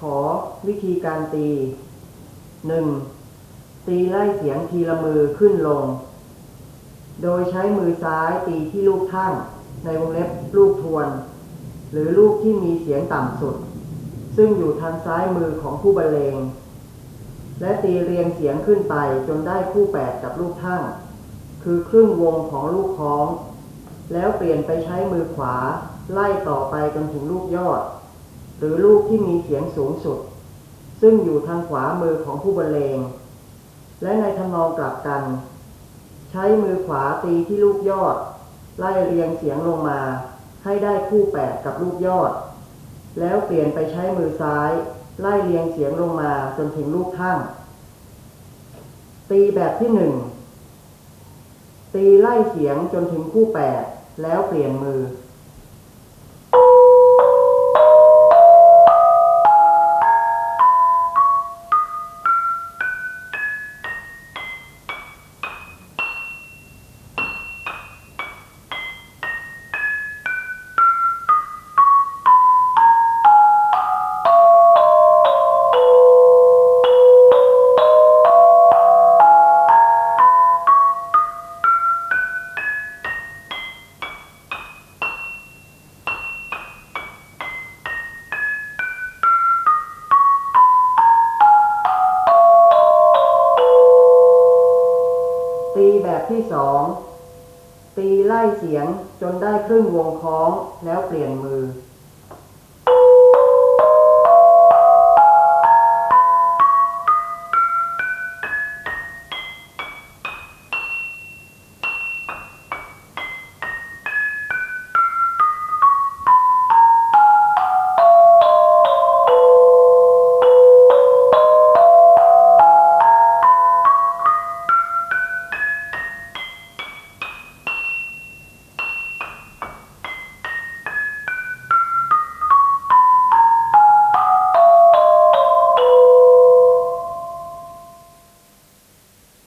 ขอวิธีการตีหนึ่งตีไล่เสียงทีละมือขึ้นลง โดยใช้มือซ้ายตีที่ลูกท่างในวงเล็บลูกทวน หรือลูกที่มีเสียงต่ำสุด ซึ่งอยู่ทางซ้ายมือของผู้บรรเลง และตีเรียงเสียงขึ้นไปจนได้คู่แปดกับลูกท่างคือครึ่งวงของลูกคล้อง แล้วเปลี่ยนไปใช้มือขวา ไล่ต่อไปจนถึงลูกยอด หรือลูกที่มีเสียงสูงสุด ซึ่งอยู่ทางขวามือของผู้บรรเลง และในทำนองกลับกัน ใช้มือขวาตีที่ลูกยอด ไล่เรียงเสียงลงมา ให้ได้คู่แปดกับลูกยอด แล้วเปลี่ยนไปใช้มือซ้าย ไล่เรียงเสียงลงมาจนถึงลูกทั่งตีแบบที่หนึ่งตีไล่เสียงจนถึงคู่แปดแล้วเปลี่ยนมือ ตีแบบที่สองตีไล่เสียงจนได้ครึ่งวงคล้องแล้วเปลี่ยนมือ